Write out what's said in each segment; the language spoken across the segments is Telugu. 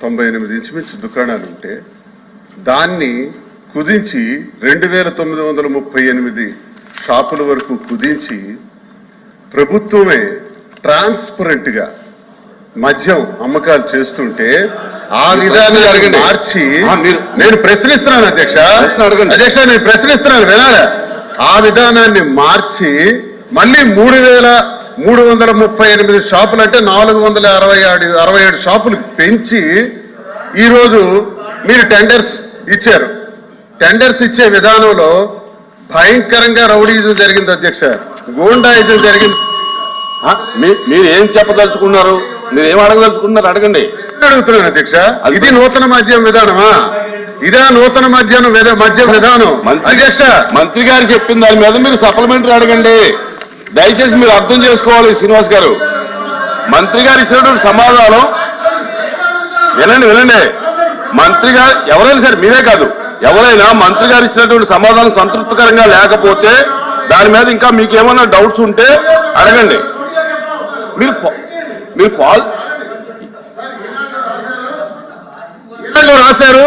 తొంభై ఎనిమిది ఇంచుమించు దుకాణాలు ఉంటే దాన్ని కుదించి రెండు వేల తొమ్మిది వందల ముప్పై ఎనిమిది షాపుల వరకు కుదించి ప్రభుత్వమే ట్రాన్స్పరెంట్గా మద్యం అమ్మకాలు చేస్తుంటే ఆ విధానం అడగండి. మార్చి నేను ప్రశ్నిస్తున్నాను అధ్యక్ష. అధ్యక్ష నేను ప్రశ్నిస్తున్నాను వినాలా ఆ విధానాన్ని మార్చి మళ్ళీ మూడు వేల మూడు వందల ముప్పై ఎనిమిది షాపులు అంటే నాలుగు వందల అరవై ఏడు అరవై ఏడు షాపులు పెంచి ఈరోజు మీరు టెండర్స్ ఇచ్చారు. టెండర్స్ ఇచ్చే విధానంలో భయంకరంగా రౌడీజం జరిగింది అధ్యక్ష. గూండాయిజం జరిగింది. మీరు ఏం చెప్పదలుచుకున్నారు? మీరు ఏం అడగదలుచుకున్నారు? అడగండి. అడుగుతున్నాను అధ్యక్ష. ఇది నూతన మద్యం విధానమా? ఇదే నూతన విధ- మద్యం విధానం? అధ్యక్ష. మంత్రి గారు చెప్పిన దాని మీద మీరు సప్లిమెంటరీ అడగండి. దయచేసి మీరు అర్థం చేసుకోవాలి శ్రీనివాస్ గారు. మంత్రి గారు ఇచ్చినటువంటి సమాధానం. వినండి వినండి. మంత్రి గారు ఎవరైనా సరే మీరే కాదు. ఎవరైనా మంత్రి గారు ఇచ్చినటువంటి సమాధానం సంతృప్తికరంగా లేకపోతే దాని మీద ఇంకా మీకు ఏమైనా డౌట్స్ ఉంటే అడగండి. మీరు మీరు పాల్ రాశారు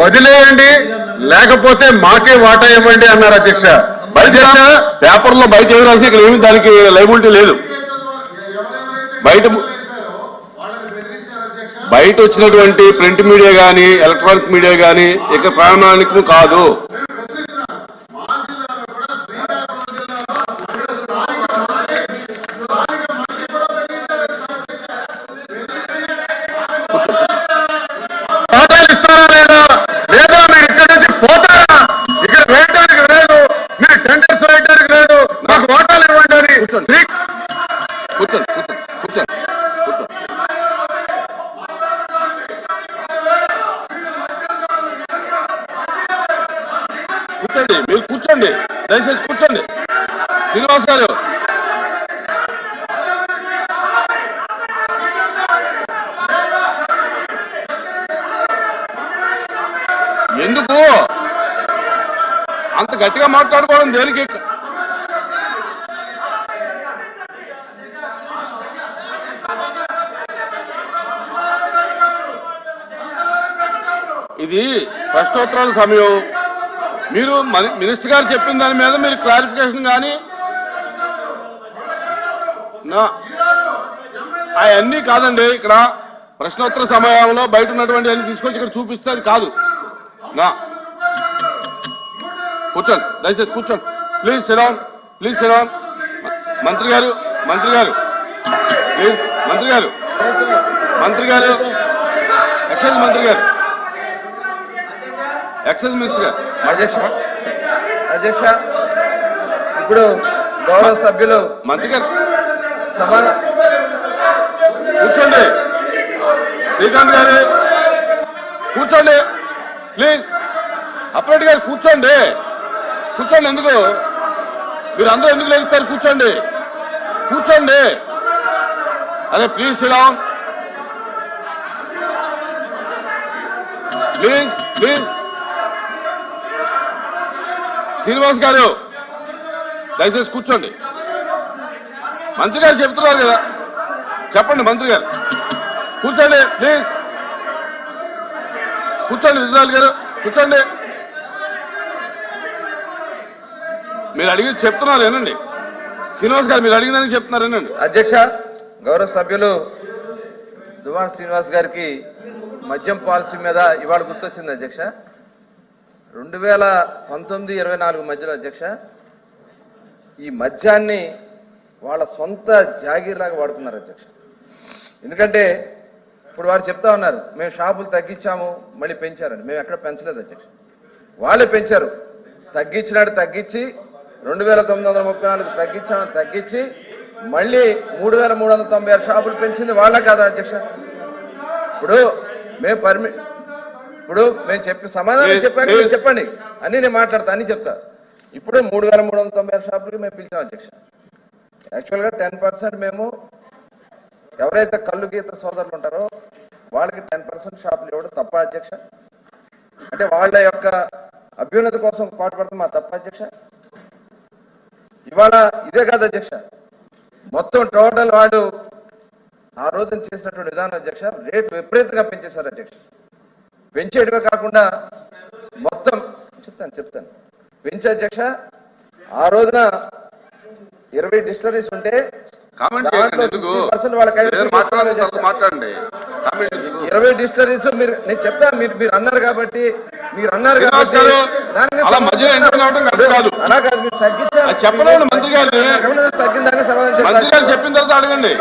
వదిలేయండి. లేకపోతే మాకే వాటా ఇవ్వండి అన్నారు అధ్యక్ష. బయట పేపర్లో బయట ఏమి రాసి ఇక్కడ ఏమి దానికి లైబిలిటీ లేదు. బయట బయట వచ్చినటువంటి ప్రింట్ మీడియా కానీ ఎలక్ట్రానిక్ మీడియా కానీ ఇక ప్రామాణికం కాదు. కూర్చోండి మీరు కూర్చోండి దయచేసి కూర్చోండి. శ్రీనివాస్ గారు. ఎందుకు? అంత గట్టిగా మాట్లాడుకోవడం దేనికి? ఇది ప్రశ్నోత్తరాల సమయం. మీరు మినిస్టర్ గారు చెప్పిన దాని మీద మీరు క్లారిఫికేషన్ కానీ నా అవన్నీ కాదండి. ఇక్కడ ప్రశ్నోత్తర సమయంలో బయట ఉన్నటువంటి అన్ని తీసుకొచ్చి ఇక్కడ చూపిస్తే అది కాదు. నా కూర్చోండి. దయచేసి కూర్చోండి. ప్లీజ్ సిడౌన్ ప్లీజ్ సిడౌన్ మంత్రి గారు మంత్రి గారు. ప్లీజ్ మంత్రి గారు. మంత్రి గారు. ఎక్సైజ్ మంత్రి గారు. ఎక్సైజ్ మినిస్టర్ గారు. అధ్యక్ష అధ్యక్ష ఇప్పుడు గౌరవ సభ్యులు మంత్రి గారు. సమాధానం కూర్చోండి. శ్రీకాంత్ గారు. కూర్చోండి. ప్లీజ్. అప్పరెడ్డి గారు కూర్చోండి. కూర్చోండి ఎందుకు? మీరు అందరూ ఎందుకు లేగుతారు? కూర్చోండి. కూర్చోండి. అరే please Sriram. Please please. Srinivas garu దయచేసి కూర్చోండి. మంత్రి గారు చెప్తున్నారు కదా. చెప్పండి మంత్రి గారు. కూర్చోండి ప్లీజ్. కూర్చోండి విజయనాథ్ గారు కూర్చోండి. మీరు అడిగి చెప్తున్నారు ఏనండి శ్రీనివాస్ గారు మీరు అడిగిందని చెప్తున్నారు ఏనండి అధ్యక్ష గౌరవ సభ్యులు దువాన్ శ్రీనివాస్ గారికి మద్యం పాలసీ మీద ఇవాళ గుర్తొచ్చింది అధ్యక్ష. రెండు వేల పంతొమ్మిది ఇరవై నాలుగు మధ్యలో అధ్యక్ష ఈ మద్యాన్ని వాళ్ళ సొంత జాగీర్లాగా వాడుకున్నారు అధ్యక్ష. ఎందుకంటే ఇప్పుడు వారు చెప్తా ఉన్నారు మేము షాపులు తగ్గించాము మళ్ళీ పెంచారని. మేము ఎక్కడ పెంచలేదు అధ్యక్ష. వాళ్ళే పెంచారు. తగ్గించినాడు తగ్గించి రెండు వేల తొమ్మిది వందల ముప్పై నాలుగు తగ్గించామని తగ్గించి మళ్ళీ మూడు వేల మూడు వందల తొంభై ఆరు షాపులు పెంచింది వాళ్ళే కాదా అధ్యక్ష? ఇప్పుడు మేము పర్మి ఇప్పుడు మేము చెప్పి సమాధానం. మీరు చెప్పండి. అన్ని నేను మాట్లాడతా అన్ని చెప్తా. ఇప్పుడు మూడు వేల మూడు వందల తొంభై ఆరు షాపులకి మేము పిలిచాం అధ్యక్ష. యాక్చువల్గా టెన్ పర్సెంట్ మేము ఎవరైతే కళ్ళు గీత సోదరులు ఉంటారో వాళ్ళకి టెన్ పర్సెంట్ షాపులు ఇవ్వడం తప్ప అధ్యక్ష. అంటే వాళ్ళ యొక్క అభ్యున్నతి కోసం పాటుపడతాం మా తప్ప అధ్యక్ష. ఇవాళ ఇదే కాదు అధ్యక్ష. మొత్తం టోటల్ వాడు ఆ రోజున చేసినటువంటి విధానం అధ్యక్ష రేట్ విపరీతంగా పెంచేశారు అధ్యక్ష. పెంచేయడమే కాకుండా మొత్తం చెప్తాను చెప్తాను. పెంచే అధ్యక్ష ఆ రోజున ఇరవై డిస్టరీస్ ఉంటే కామెంట్ దాంట్లో చేయండి ఎందుకు? 50% వాళ్ళకి ఐదు ఏదైనా మాట్లాడాలి తర్వాత మాట్లాడండి. కామెంట్ ఎందుకు? ఇరవై డిస్టరీస్ మీరు నేను చెప్తాను మీరు మీరు అన్నారు కాబట్టి మీరు అన్నారు కాబట్టి అలా కాదు. మీరు తగ్గించారు. తగ్గిందని సమాధానం చెప్పిన తర్వాత అడగండి.